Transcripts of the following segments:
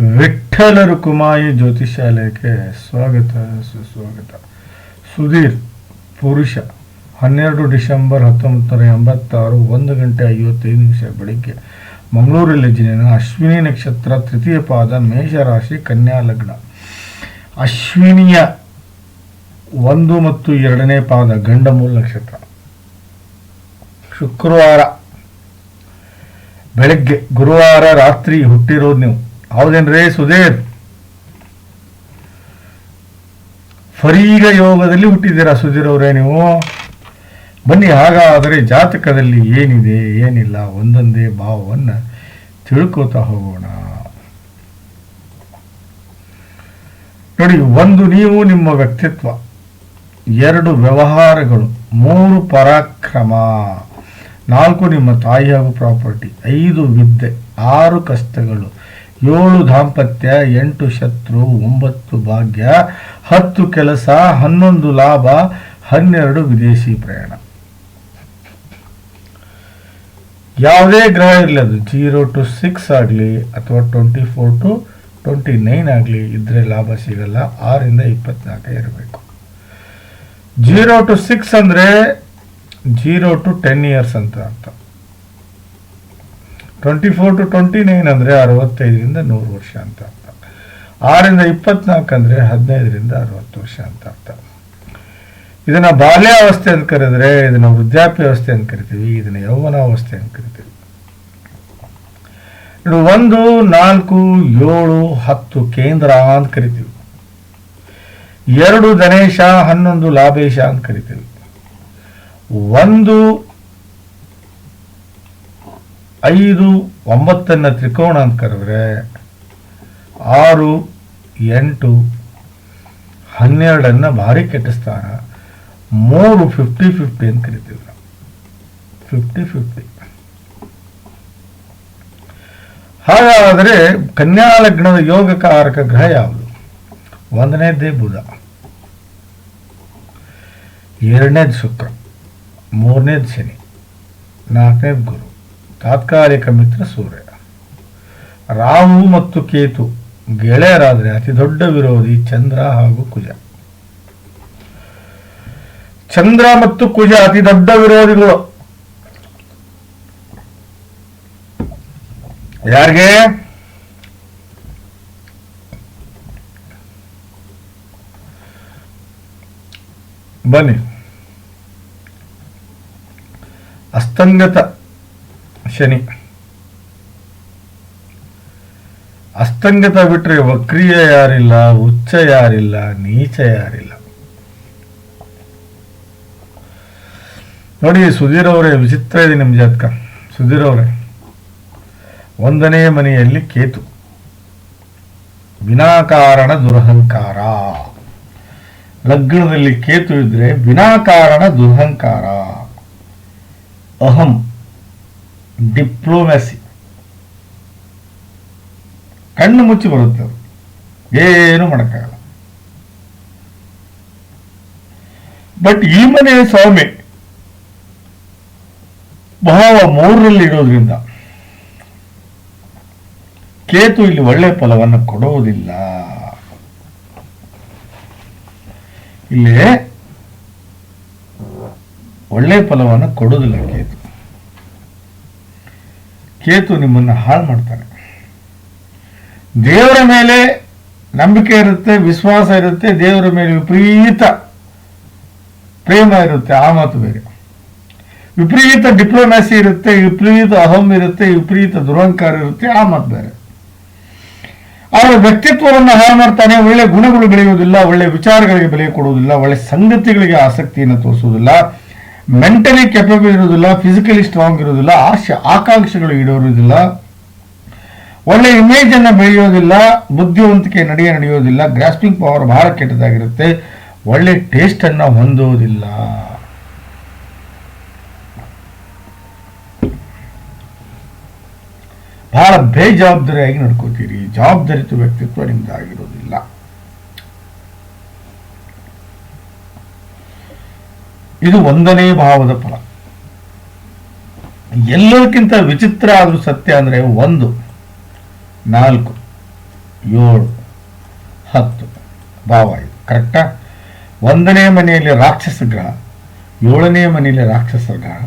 ವಿಠ್ಠಲ ಕುಮಾಯಿ ಜ್ಯೋತಿಷಾಲಯಕ್ಕೆ ಸ್ವಾಗತ, ಸುಸ್ವಾಗತ. ಸುಧೀರ್, ಪುರುಷ, ಹನ್ನೆರಡು ಡಿಸೆಂಬರ್ ಹತ್ತೊಂಬತ್ತು ಎಂಬತ್ತಾರು, ಒಂದು ಗಂಟೆ ಐವತ್ತೈದು ನಿಮಿಷ ಬೆಳಿಗ್ಗೆ. ಮಂಗಳೂರಲ್ಲಿ ಜನನ ಅಶ್ವಿನಿ ನಕ್ಷತ್ರ ತೃತೀಯ ಪಾದ ಮೇಷರಾಶಿ ಕನ್ಯಾ ಲಗ್ನ. ಅಶ್ವಿನಿಯ ಒಂದು ಮತ್ತು ಎರಡನೇ ಪಾದ ಗಂಡಮೂಲ ನಕ್ಷತ್ರ. ಶುಕ್ರವಾರ ಬೆಳಗ್ಗೆ ಗುರುವಾರ ರಾತ್ರಿ ಹುಟ್ಟಿರೋದು ನೀವು. ಹೌದೇನ್ರಿ, ಸುಧೀರ್? ಫರೀಗ ಯೋಗದಲ್ಲಿ ಹುಟ್ಟಿದ್ದೀರಾ ಸುಧೀರ್ ಅವರೇ ನೀವು? ಬನ್ನಿ, ಹಾಗಾದರೆ ಜಾತಕದಲ್ಲಿ ಏನಿದೆ, ಏನಿಲ್ಲ, ಒಂದೊಂದೇ ಭಾವವನ್ನು ತಿಳ್ಕೋತಾ ಹೋಗೋಣ. ನೋಡಿ, ಒಂದು ನೀವು ನಿಮ್ಮ ವ್ಯಕ್ತಿತ್ವ, ಎರಡು ವ್ಯವಹಾರಗಳು, ಮೂರು ಪರಾಕ್ರಮ, ನಾಲ್ಕು ನಿಮ್ಮ ತಾಯಿ ಹಾಗೂ ಪ್ರಾಪರ್ಟಿ, ಐದು ವಿದ್ಯೆ, ಆರು ಕಷ್ಟಗಳು ಏಳು ದಾಂಪತ್ಯ, ಎಂಟು ಶತ್ರು, ಒಂಬತ್ತು ಭಾಗ್ಯ, ಹತ್ತು ಕೆಲಸ, ಹನ್ನೊಂದು ಲಾಭ, ಹನ್ನೆರಡು ವಿದೇಶಿ ಪ್ರಯಾಣ. ಯಾವುದೇ ಗ್ರಹ ಇರಲಿ, ಅದು ಜೀರೋ ಟು ಸಿಕ್ಸ್ ಆಗಲಿ ಅಥವಾ twenty four to twenty nine ಆಗಲಿ ಇದ್ರೆ ಲಾಭ ಸಿಗಲ್ಲ, ಆರಿಂದ ಇಪ್ಪತ್ನಾಲ್ಕು ಇರಬೇಕು. ಜೀರೋ ಟು ಸಿಕ್ಸ್ ಅಂದರೆ ಜೀರೋ ಟು ಟೆನ್ ಇಯರ್ಸ್ ಅಂತ ಅರ್ಥ. Twenty four to twenty nine ಅಂದರೆ ಅರವತ್ತೈದರಿಂದ ನೂರು ವರ್ಷ ಅಂತ ಅರ್ಥ. ಆರರಿಂದ ಇಪ್ಪತ್ನಾಲ್ಕು ಅಂದರೆ ಹದಿನೈದರಿಂದ ಅರವತ್ತು ವರ್ಷ ಅಂತ ಅರ್ಥ. ಇದನ್ನು ಬಾಲ್ಯಾವಸ್ಥೆ ಅಂತ ಕರೆದ್ರೆ, ಇದನ್ನು ವೃದ್ಧಾಪ್ಯಾವಸ್ಥೆ ಅಂತ ಕರಿತೀವಿ, ಇದನ್ನು ಯೌವನಾವಸ್ಥೆ ಅಂತ ಕರಿತೀವಿ. ಒಂದು, ನಾಲ್ಕು, ಏಳು, ಹತ್ತು ಕೇಂದ್ರ ಅಂತ ಕರಿತೀವಿ. ಎರಡು ಗಣೇಶ ಹನ್ನೊಂದು ಲಾಭೇಶ ಅಂತ ಕರಿತೀವಿ. ಒಂದು ಐದು ಒಂಬತ್ತನ್ನು ತ್ರಿಕೋಣ ಅಂತ ಕರೆದ್ರೆ ಆರು, ಎಂಟು, ಹನ್ನೆರಡನ್ನು ಭಾರಿ ಕೆಟ್ಟ ಸ್ಥಾನ. ಮೂರು ಫಿಫ್ಟಿ ಫಿಫ್ಟಿ ಅಂತ ಕರಿತೀವಿ ನಾವು. ಫಿಫ್ಟಿ ಫಿಫ್ಟಿ ಹಾಗಾದರೆ ಕನ್ಯಾ ಲಗ್ನದ ಯೋಗಕಾರಕ ಗ್ರಹ ಯಾವುದು? ಒಂದನೇದೇ ಬುಧ. ಎರಡನೇದು ಶುಕ್ರ. ಮೂರನೇದು ಶನಿ. ನಾಲ್ಕನೇದು ಗುರು. ತಾತ್ಕಾಲಿಕ ಮಿತ್ರ ಸೂರ್ಯ. ರಾಹು ಮತ್ತು ಕೇತು ಗೆಳೆಯರಾದರೆ ಅತಿ ದೊಡ್ಡ ವಿರೋಧಿ ಚಂದ್ರ ಹಾಗೂ ಕುಜ. ಚಂದ್ರ ಮತ್ತು ಕುಜ ಅತಿ ದೊಡ್ಡ ವಿರೋಧಿಗಳು. ಯಾರಿಗೆ? ಬನ್ನಿ. ಅಸ್ತಂಗತ ಶನಿ. ಅಸ್ತಂಗತ ಬಿಟ್ರೆ ವಕ್ರಿಯ ಯಾರಿಲ್ಲ ಉಚ್ಚ ಯಾರಿಲ್ಲ, ನೀಚ ಯಾರಿಲ್ಲ. ನೋಡಿ, ಸುಧೀರ್ ಅವರೇ, ವಿಚಿತ್ರ ಇದೆ ನಿಮ್ಮ ಜಾತಕ. ಸುಧೀರ್ ಅವರೇ, ಒಂದನೇ ಮನೆಯಲ್ಲಿ ಕೇತು. ವಿನಾಕಾರಣ ದುರಹಂಕಾರ. ಲಗ್ನದಲ್ಲಿ ಕೇತು ಇದ್ರೆ ವಿನಾಕಾರಣ ದುರಹಂಕಾರ. ಅಹಂ. ಡಿಪ್ಲೊಮ್ಯಾಸಿ. ಕಣ್ಣು ಮುಚ್ಚಿ ಬರುತ್ತೆ ಅವರು. ಏನು ಮಾಡೋಕ್ಕಾಗಲ್ಲ. ಬಟ್ ಈ ಮನೆಯ ಸ್ವಾಮಿ ಭಾವ ಮೂರರಲ್ಲಿ ಇರೋದ್ರಿಂದ ಕೇತು ಇಲ್ಲಿ ಒಳ್ಳೆ ಫಲವನ್ನು ಕೊಡುವುದಿಲ್ಲ. ಇಲ್ಲಿ ಒಳ್ಳೆ ಫಲವನ್ನು ಕೊಡುವುದಿಲ್ಲ ಕೇತು. ಕೇತು ನಿಮ್ಮನ್ನು ಹಾಳು ಮಾಡ್ತಾನೆ ದೇವರ ಮೇಲೆ ನಂಬಿಕೆ ಇರುತ್ತೆ, ವಿಶ್ವಾಸ ಇರುತ್ತೆ, ದೇವರ ಮೇಲೆ ವಿಪರೀತ ಪ್ರೇಮ ಇರುತ್ತೆ, ಆ ಮಾತು ಬೇರೆ. ವಿಪರೀತ ಡಿಪ್ಲೊಮ್ಯಾಸಿ ಇರುತ್ತೆ, ವಿಪರೀತ ಅಹಂ ಇರುತ್ತೆ, ವಿಪರೀತ ದುರಹಂಕಾರ ಇರುತ್ತೆ, ಆ ಮಾತು ಬೇರೆ. ಅವರ ವ್ಯಕ್ತಿತ್ವವನ್ನು ಹಾಳು ಮಾಡ್ತಾನೆ, ಒಳ್ಳೆ ಗುಣಗಳು ಬೆಳೆಯುವುದಿಲ್ಲ, ಒಳ್ಳೆ ವಿಚಾರಗಳಿಗೆ ಬೆಲೆ ಕೊಡುವುದಿಲ್ಲ, ಒಳ್ಳೆ ಸಂಗತಿಗಳಿಗೆ ಆಸಕ್ತಿಯನ್ನು ತೋರಿಸುವುದಿಲ್ಲ ಮೆಂಟಲಿ ಕೆಪಬಲ್ ಇರುವುದಿಲ್ಲ ಫಿಸಿಕಲಿ ಸ್ಟ್ರಾಂಗ್ ಇರುವುದಿಲ್ಲ, ಆಶೆ, ಆಕಾಂಕ್ಷೆಗಳು ಇಡೋರುದಿಲ್ಲ ಒಳ್ಳೆ ಇಮೇಜ್ ಅನ್ನು ಬೆಳೆಯೋದಿಲ್ಲ ಬುದ್ಧಿವಂತಿಕೆ ನಡೆಯ ನಡೆಯೋದಿಲ್ಲ ಗ್ರಾಸ್ಪಿಂಗ್ ಪವರ್ ಬಹಳ ಕೆಟ್ಟದಾಗಿರುತ್ತೆ, ಒಳ್ಳೆ ಟೇಸ್ಟ್ ಅನ್ನ ಹೊಂದೋದಿಲ್ಲ ಬಹಳ ಬೇಜವಾಬ್ದಾರಿಯಾಗಿ ನಡ್ಕೋತೀರಿ ಜವಾಬ್ದಾರಿತ ವ್ಯಕ್ತಿತ್ವ ನಿಮ್ದಾಗಿರೋದಿಲ್ಲ ಇದು ಒಂದನೇ ಭಾವದ ಫಲ. ಎಲ್ಲದಕ್ಕಿಂತ ವಿಚಿತ್ರ ಆದರೂ ಸತ್ಯ ಅಂದ್ರೆ ಒಂದು, ನಾಲ್ಕು, ಏಳು, ಹತ್ತು, ಭಾವ ಇದು ಕರೆಕ್ಟಾ ಒಂದನೇ ಮನೆಯಲ್ಲಿ ರಾಕ್ಷಸ ಗ್ರಹ, ಏಳನೇ ಮನೆಯಲ್ಲಿ ರಾಕ್ಷಸ ಗ್ರಹ,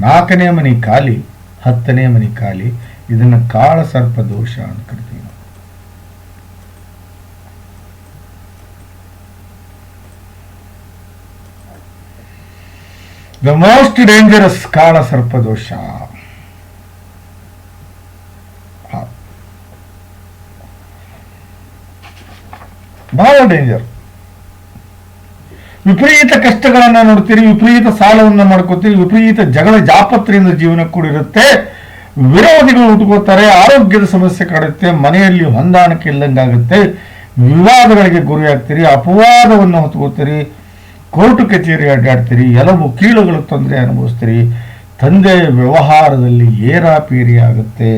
ನಾಲ್ಕನೇ ಮನೆ ಖಾಲಿ, ಹತ್ತನೇ ಮನೆ ಖಾಲಿ, ಇದನ್ನು ಕಾಳ ಸರ್ಪ ದೋಷ ಅಂತ ಕರಿತೀವಿ ನಾವು ದ ಮೋಸ್ಟ್ ಡೇಂಜರಸ್ ಕಾಳ ಸರ್ಪ ದೋಷ. ಹ. ಬಹಳ ಡೇಂಜರ್ ವಿಪರೀತ ಕಷ್ಟಗಳನ್ನ ನೋಡ್ತೀರಿ, ವಿಪರೀತ ಸಾಲವನ್ನ ಮಾಡ್ಕೋತೀರಿ, ವಿಪರೀತ ಜಗಳ ಜಾಪತ್ರೆಯಿಂದ ಜೀವನ ಕೂಡಿರುತ್ತೆ. ವಿರೋಧಿಗಳು ಉಟ್ಕೋತಾರೆ, ಆರೋಗ್ಯದ ಸಮಸ್ಯೆ ಕಾಡುತ್ತೆ, ಮನೆಯಲ್ಲಿ ಹೊಂದಾಣಿಕೆ ಇಲ್ಲಂಗಾಗುತ್ತೆ. ವಿವಾದಗಳಿಗೆ ಗುರಿಯಾಗ್ತೀರಿ, ಅಪವಾದವನ್ನು ಹೊತ್ಕೋತೀರಿ ಕೋರ್ಟು ಕಚೇರಿ ಅಡ್ಡಾಡ್ತೀರಿ, ಎಲ್ಲವೂ ಕೀಳುಗಳು ತೊಂದರೆ ಅನುಭವಿಸ್ತೀರಿ. ತಂದೆ ವ್ಯವಹಾರದಲ್ಲಿ ಏರಾಪೇರಿ ಆಗುತ್ತೆ.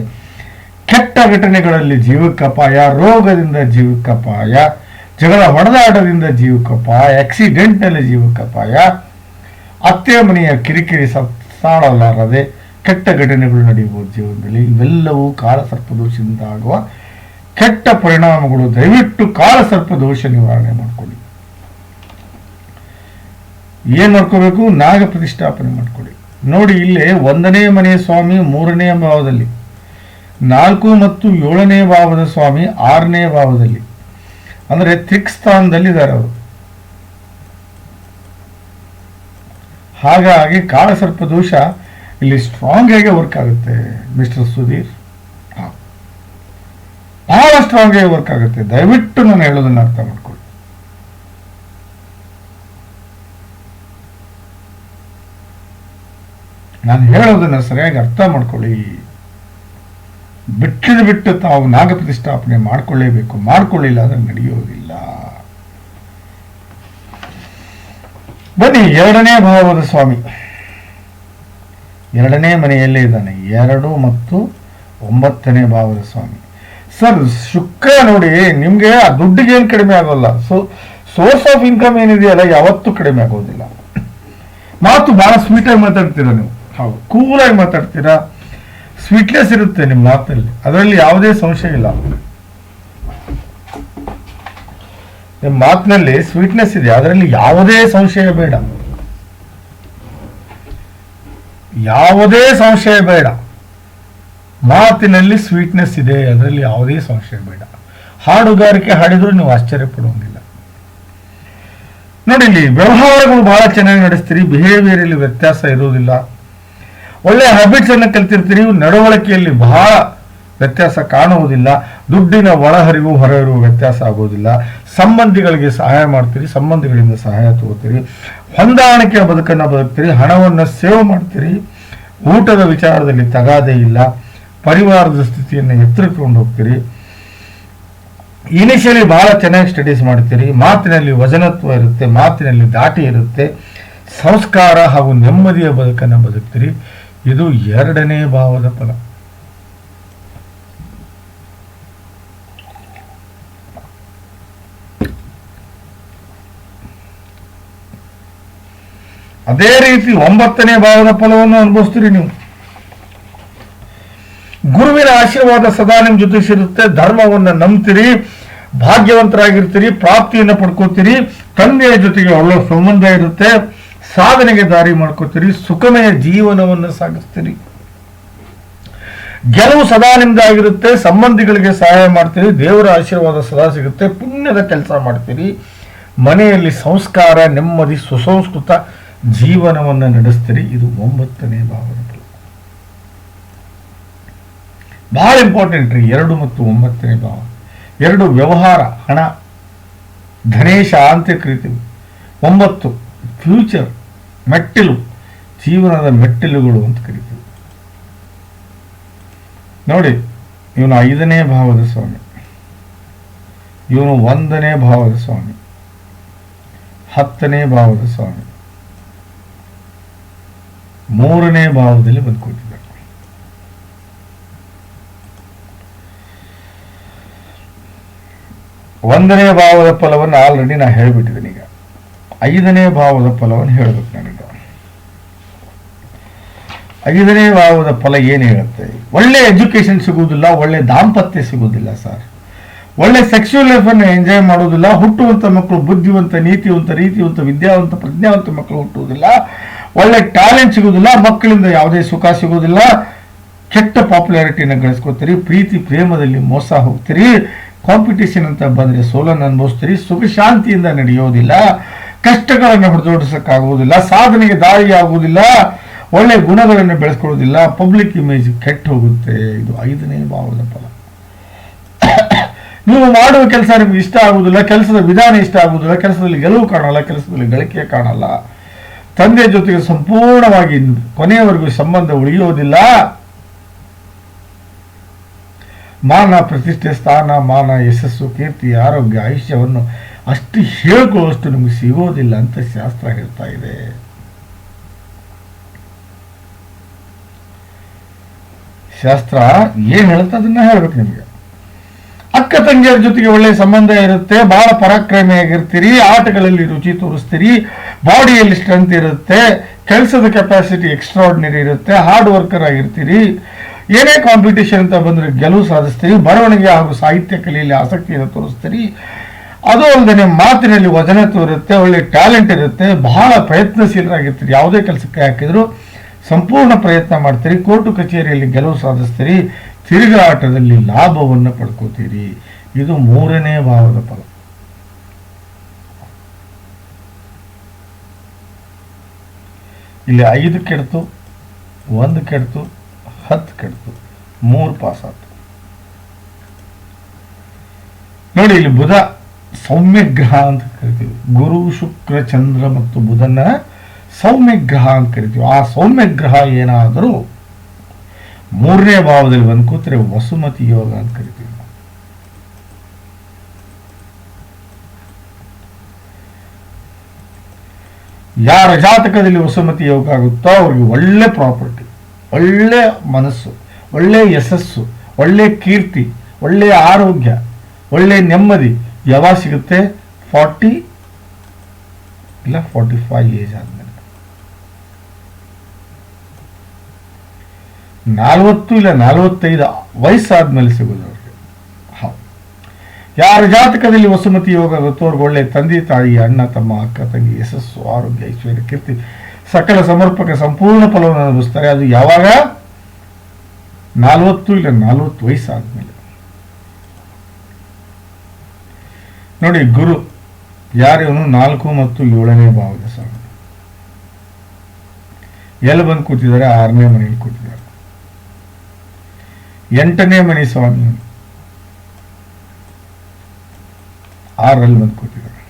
ಕೆಟ್ಟ ಘಟನೆಗಳಲ್ಲಿ ಜೀವಕ್ಕಪಾಯ, ರೋಗದಿಂದ ಜೀವಕ್ಕಪಾಯ, ಜಗಳ ಹೊಡೆದಾಟದಿಂದ ಜೀವಕ್ಕಪಾಯ ಆಕ್ಸಿಡೆಂಟ್ನಲ್ಲಿ ಜೀವಕ್ಕಪಾಯ. ಅತ್ತೆ ಮನೆಯ ಕಿರಿಕಿರಿ ಸಾಳಲಾರದೆ ಕೆಟ್ಟ ಘಟನೆಗಳು ನಡೆಯಬಹುದು ಜೀವನದಲ್ಲಿ. ಇವೆಲ್ಲವೂ ಕಾಲಸರ್ಪದೋಷದಿಂದ ಆಗುವ ಕೆಟ್ಟ ಪರಿಣಾಮಗಳು ದಯವಿಟ್ಟು ಕಾಲಸರ್ಪದೋಷ ನಿವಾರಣೆ ಮಾಡಿಕೊಳ್ಳಿ. ಏನ್ ಮಾಡ್ಕೋಬೇಕು? ನಾಗ ಪ್ರತಿಷ್ಠಾಪನೆ ಮಾಡ್ಕೊಳ್ಳಿ. ನೋಡಿ, ಇಲ್ಲೇ ಒಂದನೇ ಮನೆಯ ಸ್ವಾಮಿ, ಮೂರನೇ ಭಾವದಲ್ಲಿ. ನಾಲ್ಕು ಮತ್ತು ಏಳನೇ ಭಾವದ ಸ್ವಾಮಿ, ಆರನೇ ಭಾವದಲ್ಲಿ. ಅಂದ್ರೆ ತ್ರಿಕ್ ಸ್ಥಾನದಲ್ಲಿ ಇದ್ದಾರೆ ಅವರು. ಹಾಗಾಗಿ ಕಾಳಸರ್ಪ ದೋಷ ಇಲ್ಲಿ ಸ್ಟ್ರಾಂಗ್ ಆಗಿ ವರ್ಕ್ ಆಗುತ್ತೆ ಮಿಸ್ಟರ್ ಸುಧೀರ್. ಬಹಳ ಸ್ಟ್ರಾಂಗ್ ಆಗಿ ವರ್ಕ್ ಆಗುತ್ತೆ. ದಯವಿಟ್ಟು ನಾನು ಹೇಳೋದನ್ನ ಅರ್ಥ ಮಾಡ್ಕೊಳ್ಳಿ. ನಾನು ಹೇಳೋದನ್ನ ಸರಿಯಾಗಿ ಅರ್ಥ ಮಾಡ್ಕೊಳ್ಳಿ. ಬಿಟ್ಟಿದ ಬಿಟ್ಟು ತಾವು ನಾಗ ಪ್ರತಿಷ್ಠಾಪನೆ ಮಾಡ್ಕೊಳ್ಳೇಬೇಕು. ಮಾಡ್ಕೊಳ್ಳಿಲ್ಲ ಅಂದ್ರೆ ನಡೆಯೋದಿಲ್ಲ. ಬನ್ನಿ, ಎರಡನೇ ಭಾವದ ಸ್ವಾಮಿ. ಎರಡನೇ ಮನೆಯಲ್ಲೇ ಇದ್ದಾನೆ. ಎರಡು ಮತ್ತು ಒಂಬತ್ತನೇ ಭಾವದ ಸ್ವಾಮಿ. ಸರ್, ಶುಕ್ರ ನೋಡಿ, ನಿಮ್ಗೆ ಆ ದುಡ್ಡಿಗೆ ಏನು ಕಡಿಮೆ ಆಗೋಲ್ಲ. ಸೊ ಸೋರ್ಸ್ ಆಫ್ ಇನ್ಕಮ್ ಏನಿದೆಯಲ್ಲ, ಯಾವತ್ತೂ ಕಡಿಮೆ ಆಗೋದಿಲ್ಲ. ಮಾತು ಬಹಳ ಸ್ವೀಟಾಗಿ ಮಾತಾಡ್ತೀರ ನೀವು. ಹೌದು. ಕೂಲಾಗಿ ಮಾತಾಡ್ತೀರಾ? ಸ್ವೀಟ್ನೆಸ್ ಇರುತ್ತೆ ನಿಮ್ಮ ಮಾತಲ್ಲಿ. ಅದರಲ್ಲಿ ಯಾವುದೇ ಸಂಶಯ ಇಲ್ಲ. ನಿಮ್ಮ ಮಾತಿನಲ್ಲಿ ಸ್ವೀಟ್ನೆಸ್ ಇದೆ. ಅದರಲ್ಲಿ ಯಾವುದೇ ಸಂಶಯ ಬೇಡ. ಯಾವುದೇ ಸಂಶಯ ಬೇಡ. ಮಾತಿನಲ್ಲಿ ಸ್ವೀಟ್ನೆಸ್ ಇದೆ. ಅದರಲ್ಲಿ ಯಾವುದೇ ಸಂಶಯ ಬೇಡ. ಹಾಡುಗಾರಿಕೆ ಹಾಡಿದ್ರು ನೀವು ಆಶ್ಚರ್ಯ ಪಡುವಂಗಿಲ್ಲ. ನೋಡಿ ಇಲ್ಲಿ ವ್ಯವಹಾರಗಳು ಬಹಳ ಚೆನ್ನಾಗಿ ನಡೆಸ್ತೀರಿ. ಬಿಹೇವಿಯರ್ ವ್ಯತ್ಯಾಸ ಇರುವುದಿಲ್ಲ ಒಳ್ಳೆ ಹ್ಯಾಬಿಟ್ಸ್ ಅನ್ನು ಕಲ್ತಿರ್ತೀರಿ. ನಡವಳಿಕೆಯಲ್ಲಿ ಬಹಳ ವ್ಯತ್ಯಾಸ ಕಾಣುವುದಿಲ್ಲ. ದುಡ್ಡಿನ ಒಳಹರಿವು ಹೊರಹರಿವು ವ್ಯತ್ಯಾಸ ಆಗುವುದಿಲ್ಲ. ಸಂಬಂಧಿಗಳಿಗೆ ಸಹಾಯ ಮಾಡ್ತೀರಿ. ಸಂಬಂಧಿಗಳಿಂದ ಸಹಾಯ ತಗೋತೀರಿ. ಹೊಂದಾಣಿಕೆಯ ಬದುಕನ್ನು ಬದುಕ್ತೀರಿ. ಹಣವನ್ನು ಸೇವ್ ಮಾಡ್ತೀರಿ. ಊಟದ ವಿಚಾರದಲ್ಲಿ ತಗಾದೆ ಇಲ್ಲ. ಪರಿವಾರದ ಸ್ಥಿತಿಯನ್ನು ಎತ್ತರಿಕೊಂಡು ಹೋಗ್ತೀರಿ. ಇನಿಷಿಯಲಿ ಬಹಳ ಚೆನ್ನಾಗಿ ಸ್ಟಡೀಸ್ ಮಾಡ್ತೀರಿ. ಮಾತಿನಲ್ಲಿ ವಜನತ್ವ ಇರುತ್ತೆ. ಮಾತಿನಲ್ಲಿ ದಾಟಿ ಇರುತ್ತೆ. ಸಂಸ್ಕಾರ ಹಾಗೂ ನೆಮ್ಮದಿಯ ಬದುಕನ್ನು ಬದುಕ್ತೀರಿ. ಇದು ಎರಡನೇ ಭಾವದ ಫಲ. ಅದೇ ರೀತಿ ಒಂಬತ್ತನೇ ಭಾವದ ಫಲವನ್ನು ಅನುಭವಿಸ್ತೀರಿ ನೀವು. ಗುರುವಿನ ಆಶೀರ್ವಾದ ಸದಾ ನಿಮ್ ಜೊತೆ ಸಿರುತ್ತೆ, ಧರ್ಮವನ್ನ ನಂಬ್ತೀರಿ, ಭಾಗ್ಯವಂತರಾಗಿರ್ತೀರಿ, ಪ್ರಾಪ್ತಿಯನ್ನು ಪಡ್ಕೋತೀರಿ, ತಂದೆಯ ಜೊತೆಗೆ ಒಳ್ಳೆ ಸಂಬಂಧ ಇರುತ್ತೆ. ಸಾಧನೆಗೆ ದಾರಿ ಮಾಡ್ಕೋತೀರಿ, ಸುಖಮಯ ಜೀವನವನ್ನು ಸಾಗಿಸ್ತೀರಿ. ಗೆಲುವು ಸದಾ ನಿಮ್ದಾಗಿರುತ್ತೆ, ಸಂಬಂಧಿಗಳಿಗೆ ಸಹಾಯ ಮಾಡ್ತೀರಿ, ದೇವರ ಆಶೀರ್ವಾದ ಸದಾ ಸಿಗುತ್ತೆ, ಪುಣ್ಯದ ಕೆಲಸ ಮಾಡ್ತೀರಿ. ಮನೆಯಲ್ಲಿ ಸಂಸ್ಕಾರ, ನೆಮ್ಮದಿ, ಸುಸಂಸ್ಕೃತ ಜೀವನವನ್ನು ನಡೆಸ್ತೀರಿ. ಇದು ಒಂಬತ್ತನೇ ಭಾವನೆ. ಬಹಳ ಇಂಪಾರ್ಟೆಂಟ್ ರೀ, ಎರಡು ಮತ್ತು ಒಂಬತ್ತನೇ ಭಾವ ಎರಡು ವ್ಯವಹಾರ, ಹಣ, ಧನೇಶ ಅಂತ ಒಂಬತ್ತು ಫ್ಯೂಚರ್ ಮೆಟ್ಟಿಲು, ಜೀವನದ ಮೆಟ್ಟಿಲುಗಳು ಅಂತ ಕರಿತೀವಿ. ನೋಡಿ, ಇವನು ಐದನೇ ಭಾವದ ಸ್ವಾಮಿ. ಇವನು ಒಂದನೇ ಭಾವದ ಸ್ವಾಮಿ. ಹತ್ತನೇ ಭಾವದ ಸ್ವಾಮಿ. ಮೂರನೇ ಭಾವದಲ್ಲಿ ಬಂದು ಕೂತಿದ್ದಾರೆ ಒಂದನೇ ಭಾವದ ಫಲವನ್ನು ಆಲ್ರೆಡಿ ನಾ ಹೇಳಿಬಿಟ್ಟಿದ್ದೀನಿ ಈಗ ಐದನೇ ಭಾವದ ಫಲವನ್ನು ಹೇಳಬೇಕು ನನಗೆ. ಐದನೇ ಭಾವದ ಫಲ ಏನು ಹೇಳುತ್ತೆ? ಒಳ್ಳೆ ಎಜುಕೇಶನ್ ಸಿಗುವುದಿಲ್ಲ, ಒಳ್ಳೆ ದಾಂಪತ್ಯ ಸಿಗುವುದಿಲ್ಲ ಸರ್ ಒಳ್ಳೆ ಸೆಕ್ಸುವಲ್ ಲೈಫ್ ಅನ್ನು ಎಂಜಾಯ್ ಮಾಡೋದಿಲ್ಲ ಹುಟ್ಟುವಂಥ ಮಕ್ಕಳು ಬುದ್ಧಿವಂತ, ನೀತಿವಂತ, ರೀತಿವಂತ, ವಿದ್ಯಾವಂತ, ಪ್ರಜ್ಞಾವಂತ ಮಕ್ಕಳು ಹುಟ್ಟುವುದಿಲ್ಲ, ಒಳ್ಳೆ ಟ್ಯಾಲೆಂಟ್ ಸಿಗುವುದಿಲ್ಲ, ಮಕ್ಕಳಿಂದ ಯಾವುದೇ ಸುಖ ಸಿಗುವುದಿಲ್ಲ. ಕೆಟ್ಟ ಪಾಪ್ಯುಲಾರಿಟಿನ ಗಳಿಸ್ಕೊತೀರಿ, ಪ್ರೀತಿ, ಪ್ರೇಮದಲ್ಲಿ ಮೋಸ ಹೋಗ್ತೀರಿ ಕಾಂಪಿಟೇಷನ್ ಅಂತ ಬಂದರೆ ಸೋಲನ್ನು ಅನುಭವಿಸ್ತೀರಿ ಸುಖ ಶಾಂತಿಯಿಂದ ನಡೆಯೋದಿಲ್ಲ. ಕಷ್ಟಗಳನ್ನು ಹೊಡೆದೋಡಿಸೋಕ್ಕಾಗುವುದಿಲ್ಲ ಸಾಧನೆಗೆ ದಾರಿ ಆಗುವುದಿಲ್ಲ ಒಳ್ಳೆ ಗುಣಗಳನ್ನು ಬೆಳೆಸ್ಕೊಳ್ಳೋದಿಲ್ಲ ಪಬ್ಲಿಕ್ ಇಮೇಜ್ ಕೆಟ್ಟ ಹೋಗುತ್ತೆ. ಇದು ಐದನೇ ಭಾವದ ಫಲ. ನೀವು ಮಾಡುವ ಕೆಲಸ ನಿಮ್ಗೆ ಇಷ್ಟ ಆಗುವುದಿಲ್ಲ, ಕೆಲಸದ ವಿಧಾನ ಇಷ್ಟ ಆಗುವುದಿಲ್ಲ, ಕೆಲಸದಲ್ಲಿ ಗೆಲುವು ಕಾಣಲ್ಲ, ಕೆಲಸದಲ್ಲಿ ಗಳಿಕೆ ಕಾಣಲ್ಲ. ತಂದೆ ಜೊತೆಗೆ ಸಂಪೂರ್ಣವಾಗಿ ಕೊನೆಯವರೆಗೂ ಸಂಬಂಧ ಉಳಿಯೋದಿಲ್ಲ. ಮಾನ ಪ್ರತಿಷ್ಠೆ, ಸ್ಥಾನ, ಮಾನ, ಯಶಸ್ಸು, ಕೀರ್ತಿ, ಆರೋಗ್ಯ ಆಯುಷ್ಯವನ್ನು ಅಷ್ಟು ಹೇಳ್ಕೊಳ್ಳೋಷ್ಟು ನಿಮಗೆ ಸಿಗೋದಿಲ್ಲ ಅಂತ ಶಾಸ್ತ್ರ ಹೇಳ್ತಾ ಇದೆ. ಶಾಸ್ತ್ರ ಏನ್ ಹೇಳುತ್ತೆ ಅದನ್ನ ಹೇಳ್ಬೇಕು ನಿಮಗೆ. ಅಕ್ಕ ತಂಗಿಯರ ಜೊತೆಗೆ ಒಳ್ಳೆ ಸಂಬಂಧ ಇರುತ್ತೆ ಬಹಳ ಪರಾಕ್ರಮಿಯಾಗಿರ್ತೀರಿ, ಆಟಗಳಲ್ಲಿ ರುಚಿ ತೋರಿಸ್ತೀರಿ, ಬಾಡಿಯಲ್ಲಿ ಸ್ಟ್ರೆಂತ್ ಇರುತ್ತೆ, ಕೆಲಸದ ಕೆಪಾಸಿಟಿ ಎಕ್ಸ್ಟ್ರಾರ್ಡಿನರಿ ಇರುತ್ತೆ ಹಾರ್ಡ್ ವರ್ಕರ್ ಆಗಿರ್ತೀರಿ, ಏನೇ ಕಾಂಪಿಟೇಷನ್ ಅಂತ ಬಂದ್ರೆ ಗೆಲುವು ಸಾಧಿಸ್ತೀರಿ, ಬರವಣಿಗೆ ಹಾಗೂ ಸಾಹಿತ್ಯ ಕಲೆಯಲ್ಲಿ ಆಸಕ್ತಿಯನ್ನು ತೋರಿಸ್ತೀರಿ ಅದು ಅಲ್ಲದೆ ಮಾತಿನಲ್ಲಿ ವಚನತ್ವ ಇರುತ್ತೆ ಒಳ್ಳೆ ಟ್ಯಾಲೆಂಟ್ ಇರುತ್ತೆ, ಬಹಳ ಪ್ರಯತ್ನಶೀಲರಾಗಿರ್ತೀರಿ. ಯಾವುದೇ ಕೆಲಸಕ್ಕೆ ಹಾಕಿದ್ರು ಸಂಪೂರ್ಣ ಪ್ರಯತ್ನ ಮಾಡ್ತೀರಿ. ಕೋರ್ಟು ಕಚೇರಿಯಲ್ಲಿ ಗೆಲುವು ಸಾಧಿಸ್ತೀರಿ. ತಿರುಗಾಟದಲ್ಲಿ ಲಾಭವನ್ನು ಪಡ್ಕೋತೀರಿ. ಇದು ಮೂರನೇ ಭಾವದ ಫಲ ಇಲ್ಲಿ ಐದು ಕೆಡ್ತು, ಒಂದು ಕೆಡ್ತು, ಹತ್ತು ಕೆಡ್ತು, ಮೂರು ಪಾಸ್ ಆಯ್ತು ನೋಡಿ, ಇಲ್ಲಿ ಬುಧ ಸೌಮ್ಯ ಗ್ರಹ ಅಂತ ಕರಿತೀವಿ ಗುರು, ಶುಕ್ರ, ಚಂದ್ರ ಮತ್ತು ಬುಧನ ಸೌಮ್ಯ ಗ್ರಹ ಅಂತ ಕರಿತೀವಿ ಆ ಸೌಮ್ಯ ಗ್ರಹ ಏನಾದರೂ ಮೂರನೇ ಭಾವದಲ್ಲಿ ಬಂದು ಕೂತ್ರೆ ವಸುಮತಿ ಯೋಗ ಅಂತ ಕರಿತೀವಿ. ಯಾರ ಜಾತಕದಲ್ಲಿ ವಸುಮತಿ ಯೋಗ ಆಗುತ್ತೋ ಅವ್ರಿಗೆ ಒಳ್ಳೆ ಪ್ರಾಪರ್ಟಿ, ಒಳ್ಳೆ ಮನಸ್ಸು, ಒಳ್ಳೆ ಯಶಸ್ಸು, ಒಳ್ಳೆ ಕೀರ್ತಿ, ಒಳ್ಳೆ ಆರೋಗ್ಯ, ಒಳ್ಳೆ ನೆಮ್ಮದಿ ಯಾವಾಗ ಸಿಗುತ್ತೆ? ಫಾರ್ಟಿ ಇಲ್ಲ, ಫಾರ್ಟಿ ಫೈವ್ ಏಜ್ ಆದಮೇಲೆ. ನಾಲ್ವತ್ತು ಇಲ್ಲ, ನಲವತ್ತೈದು ವಯಸ್ಸಾದ್ಮೇಲೆ ಸಿಗೋದು ಅವ್ರಿಗೆ. ಹೌದು. ಯಾರ ಜಾತಕದಲ್ಲಿ ವಸುಮತಿ ಯೋಗ ಗೊತ್ತವ್ರಿಗೆ ಒಳ್ಳೆ ತಂದೆ, ತಾಯಿ, ಅಣ್ಣ, ತಮ್ಮ, ಅಕ್ಕ, ತಂಗಿ, ಯಶಸ್ಸು, ಆರೋಗ್ಯ, ಐಶ್ವರ್ಯ, ಕೀರ್ತಿ, ಸಕಲ ಸಮರ್ಪಕ ಸಂಪೂರ್ಣ ಫಲವನ್ನು ಅನುಭವಿಸ್ತಾರೆ. ಅದು ಯಾವಾಗ? ನಾಲ್ವತ್ತು ಇಲ್ಲ, ನಲವತ್ತು ವಯಸ್ಸಾದ್ಮೇಲೆ. ನೋಡಿ, ಗುರು ಯಾರಿವನು ನಾಲ್ಕು ಮತ್ತು ಏಳನೇ ಭಾವದ ಸ್ವಾಮಿ ಎಲ್ಲಿ ಬಂದು ಕೂತಿದ್ದಾರೆ? ಆರನೇ ಮನೆಯಲ್ಲಿ ಕೂತಿದ್ದಾರೆ. ಎಂಟನೇ ಮನೆ ಸ್ವಾಮಿ. ಆರಲ್ಲಿ ಬಂದು ಕೂತಿದ್ದಾರೆ.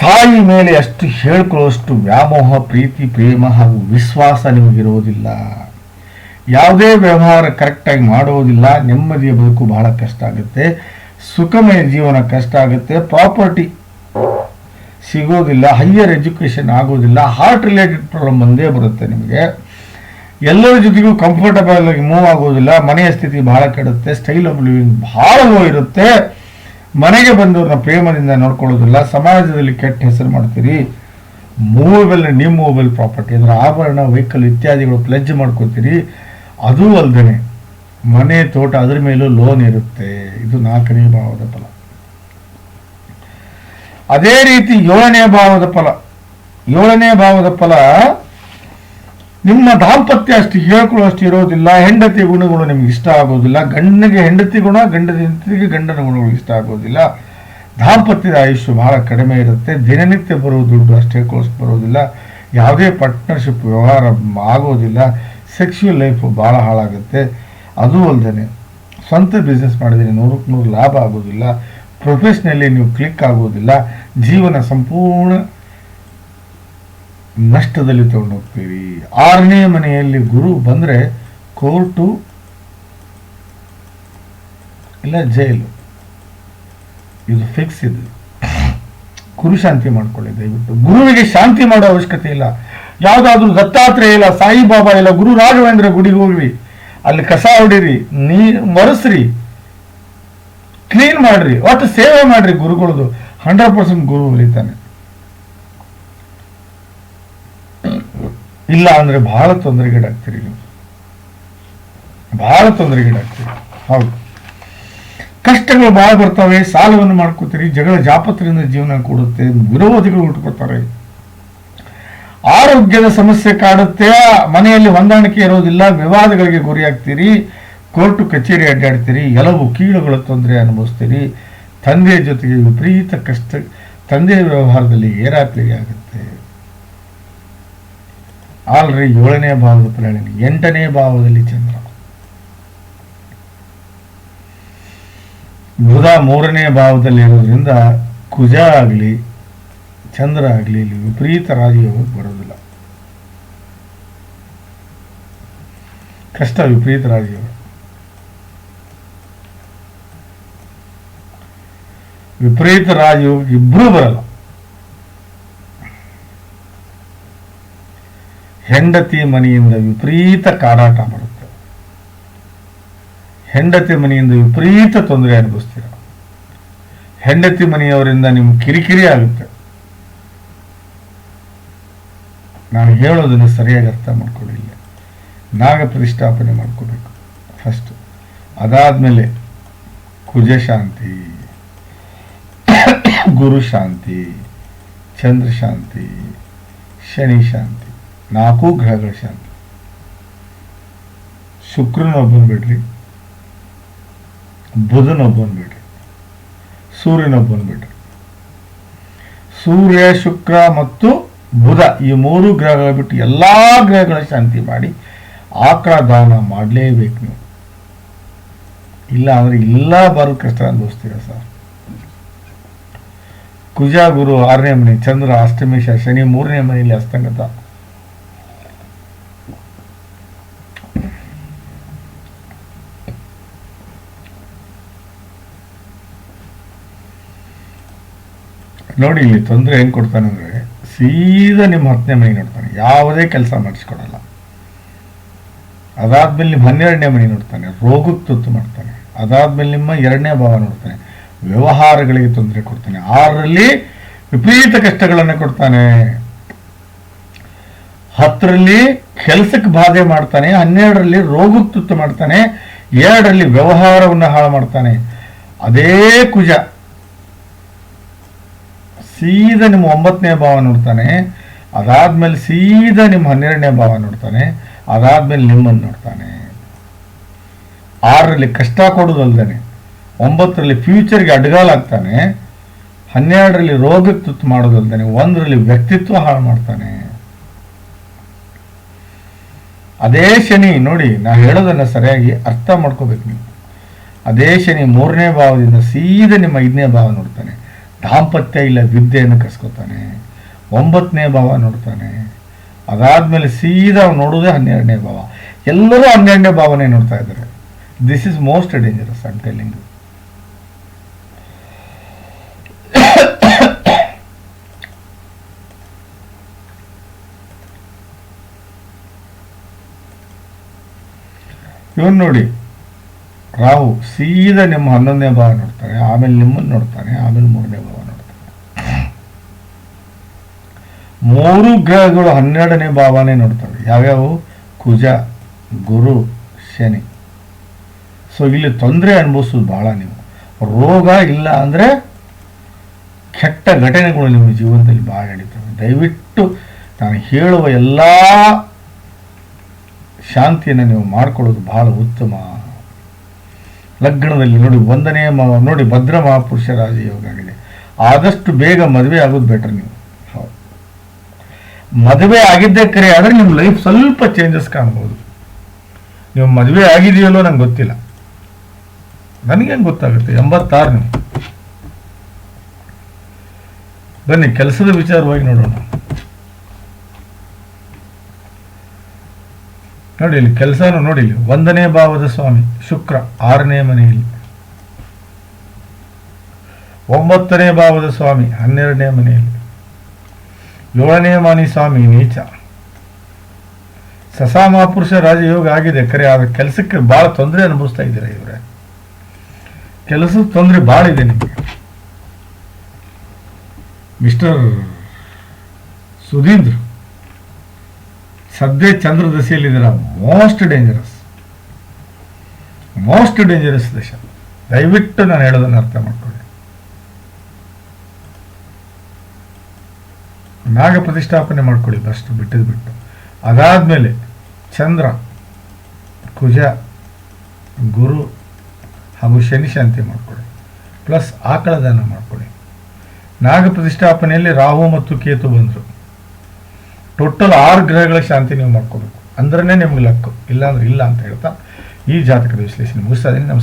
ತಾಯಿ ಮೇಲೆ ಅಷ್ಟು ಹೇಳ್ಕೊಳ್ಳೋಷ್ಟು ವ್ಯಾಮೋಹ, ಪ್ರೀತಿ, ಪ್ರೇಮ ಹಾಗೂ ವಿಶ್ವಾಸ ನಿಮಗಿರುವುದಿಲ್ಲ. ಯಾವುದೇ ವ್ಯವಹಾರ ಕರೆಕ್ಟಾಗಿ ಮಾಡುವುದಿಲ್ಲ, ನೆಮ್ಮದಿಯ ಬದುಕು ಬಹಳ ಕಷ್ಟ ಆಗುತ್ತೆ. ಸುಖಮಯ ಜೀವನ ಕಷ್ಟ ಆಗುತ್ತೆ. ಪ್ರಾಪರ್ಟಿ ಸಿಗೋದಿಲ್ಲ ಹೈಯರ್ ಎಜುಕೇಷನ್ ಆಗೋದಿಲ್ಲ ಹಾರ್ಟ್ ರಿಲೇಟೆಡ್ ಪ್ರಾಬ್ಲಮ್ ಒಂದೇ ಬರುತ್ತೆ ನಿಮಗೆ. ಎಲ್ಲರ ಜೊತೆಗೂ ಕಂಫರ್ಟಬಲ್ ಆಗಿ ಮೂವ್ ಆಗೋದಿಲ್ಲ, ಮನೆಯ ಸ್ಥಿತಿ ಬಹಳ ಕೆಡುತ್ತೆ ಸ್ಟೈಲ್ ಆಫ್ ಲಿವಿಂಗ್ ಬಹಳ ಲೋ ಇರುತ್ತೆ. ಮನೆಗೆ ಬಂದವ್ರನ್ನ ಪ್ರೇಮದಿಂದ ನೋಡ್ಕೊಳ್ಳೋದಿಲ್ಲ, ಸಮಾಜದಲ್ಲಿ ಕೆಟ್ಟ ಹೆಸರು ಮಾಡ್ತೀರಿ. ಮೂವೇಬಲ್ ನಿಮ್ಮ ಮೊಬೈಲ್ ಪ್ರಾಪರ್ಟಿ ಅಂದ್ರೆ ಆಭರಣ ವೆಹಿಕಲ್ ಇತ್ಯಾದಿಗಳು ಪ್ಲೆಜ್ ಮಾಡ್ಕೋತೀರಿ. ಅದೂ ಅಲ್ದೇನೆ, ಮನೆ ತೋಟ ಅದರ ಮೇಲೂ ಲೋನ್ ಇರುತ್ತೆ. ಇದು ನಾಲ್ಕನೇ ಭಾವದ ಫಲ. ಅದೇ ರೀತಿ ಏಳನೇ ಭಾವದ ಫಲ. ಏಳನೇ ಭಾವದ ಫಲ, ನಿಮ್ಮ ದಾಂಪತ್ಯ ಅಷ್ಟು ಹೇಳ್ಕೊಳ್ಳೋಷ್ಟು ಇರೋದಿಲ್ಲ, ಹೆಂಡತಿ ಗುಣಗಳು ನಿಮ್ಗೆ ಇಷ್ಟ ಆಗೋದಿಲ್ಲ, ಗಂಡನಿಗೆ ಹೆಂಡತಿ ಗುಣ ಗಂಡದಿಂತಿಗೆ ಗಂಡನ ಗುಣಗಳು ಇಷ್ಟ ಆಗೋದಿಲ್ಲ. ದಾಂಪತ್ಯದ ಆಯುಷ್ಯ ಬಹಳ ಕಡಿಮೆ ಇರುತ್ತೆ, ದಿನನಿತ್ಯ ಬರೋ ದುಡ್ಡು ಅಷ್ಟೇ ಕೋಸ್ ಬರೋದಿಲ್ಲ, ಯಾವುದೇ ಪಾರ್ಟ್ನರ್ಶಿಪ್ ವ್ಯವಹಾರ ಆಗೋದಿಲ್ಲ. ಸೆಕ್ಸುವಲ್ ಲೈಫು ಭಾಳ ಹಾಳಾಗುತ್ತೆ. ಅದೂ ಅಲ್ಲದೆ ಸ್ವಂತ ಬಿಸ್ನೆಸ್ ಮಾಡಿದರೆ ನೂರಕ್ಕೆ ನೂರು ಲಾಭ ಆಗೋದಿಲ್ಲ. ಪ್ರೊಫೆಷ್ನಲ್ಲಿ ನೀವು ಕ್ಲಿಕ್ ಆಗೋದಿಲ್ಲ. ಜೀವನ ಸಂಪೂರ್ಣ ನಷ್ಟದಲ್ಲಿ ತಗೊಂಡು ಹೋಗ್ತೀರಿ ಆರನೇ ಮನೆಯಲ್ಲಿ ಗುರು ಬಂದರೆ ಕೋರ್ಟು, ಇಲ್ಲ ಜೈಲು. ಇದು ಫಿಕ್ಸ್ ಇದು. ಗುರು ಶಾಂತಿ ಮಾಡ್ಕೊಳ್ಳಿ ದಯವಿಟ್ಟು. ಗುರುವಿಗೆ ಶಾಂತಿ ಮಾಡೋ ಅವಶ್ಯಕತೆ ಇಲ್ಲ. ಯಾವುದಾದ್ರೂ ದತ್ತಾತ್ರೇಯ ಇಲ್ಲ, ಸಾಯಿಬಾಬಾ ಇಲ್ಲ, ಗುರು ರಾಘವೇಂದ್ರ ಗುಡಿಗೆ ಹೋಗ್ರಿ. ಅಲ್ಲಿ ಕಸ ಹೊಡಿರಿ, ನೀ ಮರಸ್ರಿ. ಕ್ಲೀನ್ ಮಾಡ್ರಿ, ಒಟ್ಟು ಸೇವೆ ಮಾಡ್ರಿ ಗುರುಗಳದು. ಹಂಡ್ರೆಡ್ ಪರ್ಸೆಂಟ್ ಗುರು ಉಳಿತಾನೆ ಇಲ್ಲ ಅಂದ್ರೆ ಬಹಳ ತೊಂದರೆಗೀಡಾಗ್ತೀರಿ ನೀವು. ಬಹಳ ತೊಂದರೆಗೀಡಾಗ್ತೀರಿ. ಹೌದು. ಕಷ್ಟಗಳು ಬಹಳ ಬರ್ತವೆ, ಸಾಲವನ್ನು ಮಾಡ್ಕೋತೀರಿ, ಜಗಳ ಜಾಪತ್ರೆಯಿಂದ ಜೀವನ ಕೊಡುತ್ತೆ, ವಿರೋಧಿಗಳು ಹುಟ್ಕೋತಾರೆ ಆರೋಗ್ಯದ ಸಮಸ್ಯೆ ಕಾಡುತ್ತೆ, ಮನೆಯಲ್ಲಿ ಹೊಂದಾಣಿಕೆ ಇರೋದಿಲ್ಲ, ವಿವಾದಗಳಿಗೆ ಗುರಿಯಾಗ್ತೀರಿ, ಕೋರ್ಟು ಕಚೇರಿ ಅಡ್ಡಾಡ್ತೀರಿ, ಎಲ್ಲವೂ ಕೀಳುಗಳ ತೊಂದರೆ ಅನುಭವಿಸ್ತೀರಿ. ತಂದೆಯ ಜೊತೆಗೆ ವಿಪರೀತ ಕಷ್ಟ, ತಂದೆಯ ವ್ಯವಹಾರದಲ್ಲಿ ಏರಾಪೇರಿ ಆಗುತ್ತೆ. ಆಲ್ರಿ ಏಳನೇ ಭಾವದ ಪ್ರಯಾಣಿ ಎಂಟನೇ ಭಾವದಲ್ಲಿ ಚಂದ್ರ. ಬುಧ ಮೂರನೇ ಭಾವದಲ್ಲಿ ಇರೋದ್ರಿಂದ ಕುಜ ಆಗಲಿ ಚಂದ್ರ ಆಗಲಿ, ಇಲ್ಲಿ ವಿಪರೀತ ರಾಜಯೋಗಕ್ಕೆ ಬರೋದಿಲ್ಲ. ಕಷ್ಟ, ವಿಪರೀತ ರಾಜಯೋಗ ವಿಪರೀತ ರಾಜಯೋಗ ಇಬ್ಬರೂ ಬರಲ್ಲ. ಹೆಂಡತಿ ಮನೆಯಿಂದ ವಿಪರೀತ ಕಾಡಾಟ ಮಾಡುತ್ತೆ. ಹೆಂಡತಿ ಮನೆಯಿಂದ ವಿಪರೀತ ತೊಂದರೆ ಅನುಭವಿಸ್ತೀರ. ಹೆಂಡತಿ ಮನೆಯವರಿಂದ ನಿಮ್ಗೆ ಕಿರಿಕಿರಿ ಆಗುತ್ತೆ. ನಾನು ಹೇಳೋದನ್ನು ಸರಿಯಾಗಿ ಅರ್ಥ ಮಾಡ್ಕೊಳ್ಳಿಲ್ಲ. ನಾಗ ಪ್ರತಿಷ್ಠಾಪನೆ ಮಾಡ್ಕೋಬೇಕು. ಫಸ್ಟ್. ಅದಾದಮೇಲೆ ಕುಜಶಾಂತಿ ಗುರು ಶಾಂತಿ, ಚಂದ್ರ ಶಾಂತಿ, ಶನಿ ಶಾಂತಿ, ನಾಲ್ಕು ಗ್ರಹಗಳ ಶಾಂತಿ. ಶುಕ್ರನೊಬ್ಬನ ಬಿಡ್ರಿ ಬುಧನೊಬ್ಬನ ಬಿಡ್ರಿ ಸೂರ್ಯನೊಬ್ಬನ ಬಿಡ್ರಿ. ಸೂರ್ಯ, ಶುಕ್ರ ಮತ್ತು ಬುಧ ಈ ಮೂರು ಗ್ರಹಗಳ ಬಿಟ್ಟು ಎಲ್ಲಾ ಗ್ರಹಗಳ ಶಾಂತಿ ಮಾಡಿ ಆಕಳ ದಾನ ಮಾಡಲೇಬೇಕು ನೀವು. ಇಲ್ಲ ಅಂದ್ರೆ ಇಲ್ಲ ಬರೋ ಕಷ್ಟ ಅನುಭವಿಸ್ತೀರ ಸರ್? ಕುಜ ಗುರು ಆರನೇ ಮನೆ, ಚಂದ್ರ ಅಷ್ಟಮೇಶ ಶನಿ ಮೂರನೇ ಮನೆಯಲ್ಲಿ ಅಸ್ತಂಗತ. ನೋಡಿ ಇಲ್ಲಿ ತೊಂದರೆ ಹೆಂಗ್ ಕೊಡ್ತಾನೆ ಸೀದಾ ನಿಮ್ಮ ಹತ್ತನೇ ಮನೆ ನೋಡ್ತಾನೆ. ಯಾವುದೇ ಕೆಲಸ ಮಾಡಿಸ್ಕೊಡಲ್ಲ. ಅದಾದ್ಮೇಲೆ ನಿಮ್ಮ ಹನ್ನೆರಡನೇ ಮನೆ ನೋಡ್ತಾನೆ. ರೋಗಕ್ಕೆ ತುತ್ತು ಮಾಡ್ತಾನೆ. ಅದಾದ್ಮೇಲೆ ನಿಮ್ಮ ಎರಡನೇ ಭಾವ ನೋಡ್ತಾನೆ. ವ್ಯವಹಾರಗಳಿಗೆ ತೊಂದರೆ ಕೊಡ್ತಾನೆ. ಆರರಲ್ಲಿ ವಿಪರೀತ ಕಷ್ಟಗಳನ್ನು ಕೊಡ್ತಾನೆ. ಹತ್ತರಲ್ಲಿ ಕೆಲಸಕ್ಕೆ ಬಾಧೆ ಮಾಡ್ತಾನೆ. ಹನ್ನೆರಡರಲ್ಲಿ ರೋಗಕ್ಕೆ ತುತ್ತು ಮಾಡ್ತಾನೆ. ಎರಡರಲ್ಲಿ ವ್ಯವಹಾರವನ್ನು ಹಾಳು ಮಾಡ್ತಾನೆ. ಅದೇ ಕುಜ. ಸೀದಾ ನಿಮ್ಮ ಒಂಬತ್ತನೇ ಭಾವ ನೋಡ್ತಾನೆ, ಅದಾದ್ಮೇಲೆ ಸೀದಾ ನಿಮ್ಮ ಹನ್ನೆರಡನೇ ಭಾವ ನೋಡ್ತಾನೆ, ಅದಾದ್ಮೇಲೆ ನಿಮ್ಮನ್ನು ನೋಡ್ತಾನೆ. ಆರರಲ್ಲಿ ಕಷ್ಟ ಕೊಡೋದಲ್ದೇನೆ, ಒಂಬತ್ತರಲ್ಲಿ ಫ್ಯೂಚರ್ಗೆ ಅಡ್ಗಾಲಾಗ್ತಾನೆ, ಹನ್ನೆರಡರಲ್ಲಿ ರೋಗಕ್ಕೆ ತುತ್ತು ಮಾಡೋದಲ್ದೇನೆ, ಒಂದರಲ್ಲಿ ವ್ಯಕ್ತಿತ್ವ ಹಾಳು ಮಾಡ್ತಾನೆ. ಅದೇ ಶನಿ, ನೋಡಿ, ನಾ ಹೇಳೋದನ್ನ ಸರಿಯಾಗಿ ಅರ್ಥ ಮಾಡ್ಕೋಬೇಕು ನೀವು. ಅದೇ ಶನಿ ಮೂರನೇ ಭಾವದಿಂದ ಸೀದಾ ನಿಮ್ಮ ಐದನೇ ಭಾವ ನೋಡ್ತಾನೆ. ದಾಂಪತ್ಯ ಇಲ್ಲ ವಿದ್ಯೆಯನ್ನು ಕಸ್ಕೊತಾನೆ ಒಂಬತ್ತನೇ ಭಾವ ನೋಡ್ತಾನೆ, ಅದಾದ್ಮೇಲೆ ಸೀದಾ ಅವ್ನು ನೋಡೋದೇ ಹನ್ನೆರಡನೇ ಭಾವ. ಎಲ್ಲರೂ ಹನ್ನೆರಡನೇ ಭಾವನೆ ನೋಡ್ತಾ ಇದ್ದಾರೆ. This is most dangerous I'm telling even ನೋಡಿ ರಾಹು ಸೀದಾ ನಿಮ್ಮ ಹನ್ನೊಂದನೇ ಭಾವ ನೋಡ್ತಾರೆ, ಆಮೇಲೆ ನಿಮ್ಮನ್ನು ನೋಡ್ತಾನೆ, ಆಮೇಲೆ ಮೂರನೇ ಭಾವ ನೋಡ್ತಾನೆ. ಮೂರು ಗ್ರಹಗಳು ಹನ್ನೆರಡನೇ ಭಾವನೇ ನೋಡ್ತವೆ. ಯಾವ್ಯಾವು? ಕುಜ, ಗುರು, ಶನಿ. ಸೊ ಇಲ್ಲಿ ತೊಂದರೆ ಅನುಭವಿಸೋದು ಭಾಳ ನೀವು. ರೋಗ ಇಲ್ಲ ಅಂದ್ರೆ ಕೆಟ್ಟ ಘಟನೆಗಳು ನಿಮ್ಮ ಜೀವನದಲ್ಲಿ ಬಹಳ ನಡೀತವೆ. ದಯವಿಟ್ಟು ನಾನು ಹೇಳುವ ಎಲ್ಲ ಶಾಂತಿಯನ್ನು ನೀವು ಮಾಡ್ಕೊಳ್ಳೋದು ಬಹಳ ಉತ್ತಮ. ಲಗ್ನದಲ್ಲಿ ನೋಡಿ, ಒಂದನೇ ಮ, ನೋಡಿ, ಭದ್ರ ಮಹಾಪುರುಷ ರಾಜಯೋಗ ಆಗಿದೆ ಆದಷ್ಟು ಬೇಗ ಮದುವೆ ಆಗೋದು ಬೆಟರ್ ನೀವು. ಹೌದು. ಮದುವೆ ಆಗಿದ್ದೇ ಕರೆ ಆದರೆ ನಿಮ್ಮ ಲೈಫ್ ಸ್ವಲ್ಪ ಚೇಂಜಸ್ ಕಾಣ್ಬೋದು. ನೀವು ಮದುವೆ ಆಗಿದೆಯಲ್ಲೋ ನಂಗೆ ಗೊತ್ತಿಲ್ಲ. ನನಗೇನು ಗೊತ್ತಾಗುತ್ತೆ? ಎಂಬತ್ತಾರು ನೀವು ಬನ್ನಿ, ಕೆಲಸದ ವಿಚಾರವಾಗಿ ನೋಡೋಣ. ನೋಡಿ ಇಲ್ಲಿ ಕೆಲಸನೂ ನೋಡಿ ಇಲ್ಲಿ. ಒಂದನೇ ಭಾವದ ಸ್ವಾಮಿ, ಶುಕ್ರ, ಆರನೇ ಮನೆಯಲ್ಲಿ. ಒಂಬತ್ತನೇ ಭಾವದ ಸ್ವಾಮಿ, ಹನ್ನೆರಡನೇ ಮನೆಯಲ್ಲಿ. ಏಳನೇ ಮಾನಿ ಸ್ವಾಮಿ, ನೀಚ. ಸಸಾ ಮಹಾಪುರುಷ ರಾಜಯೋಗ ಆಗಿದೆ. ಕರೆ ಆದ ಕೆಲಸಕ್ಕೆ ಬಹಳ ತೊಂದರೆ ಅನುಭವಿಸ್ತಾ ಇದ್ದೀರಾ ಇವರೇ? ಕೆಲಸದ ತೊಂದರೆ ಬಹಳ ಇದೆ ನಿಮಗೆ. ಮಿಸ್ಟರ್ ಸುಧೀಂದ್ರ. ಸದ್ಯ ಚಂದ್ರ ದಶೆಯಲ್ಲಿದ್ದೀರ ಮೋಸ್ಟ್ ಡೇಂಜರಸ್ ಮೋಸ್ಟ್ ಡೇಂಜರಸ್ ದಶ. ದಯವಿಟ್ಟು ನಾನು ಹೇಳೋದನ್ನು ಅರ್ಥ ಮಾಡ್ಕೊಳ್ಳಿ. ನಾಗ ಪ್ರತಿಷ್ಠಾಪನೆ ಮಾಡ್ಕೊಳ್ಳಿ ಫಸ್ಟ್ ಬಿಟ್ಟಿದ್ದು ಬಿಟ್ಟು. ಅದಾದ್ಮೇಲೆ ಚಂದ್ರ, ಕುಜ, ಗುರು ಹಾಗೂ ಶನಿ ಶಾಂತಿ ಮಾಡ್ಕೊಳ್ಳಿ. ಪ್ಲಸ್ ಆಕಳ ದಾನ ಮಾಡ್ಕೊಳ್ಳಿ. ನಾಗ ಪ್ರತಿಷ್ಠಾಪನೆಯಲ್ಲಿ ರಾಹು ಮತ್ತು ಕೇತು ಬಂದರು. ಟೋಟಲ್ ಆರು ಗ್ರಹಗಳ ಶಾಂತಿ ನೀವು ಮಾಡ್ಕೋಬೇಕು. ಅಂದ್ರೇ ನಿಮ್ಗೆ ಲಕ್ಕು ಇಲ್ಲಾಂದ್ರೆ ಇಲ್ಲ ಅಂತ ಹೇಳ್ತಾ ಈ ಜಾತಕದ ವಿಶ್ಲೇಷಣೆ ಮುಗಿಸ್ತಾ ಇದ್ದೀನಿ. ನಮಸ್ಕಾರ.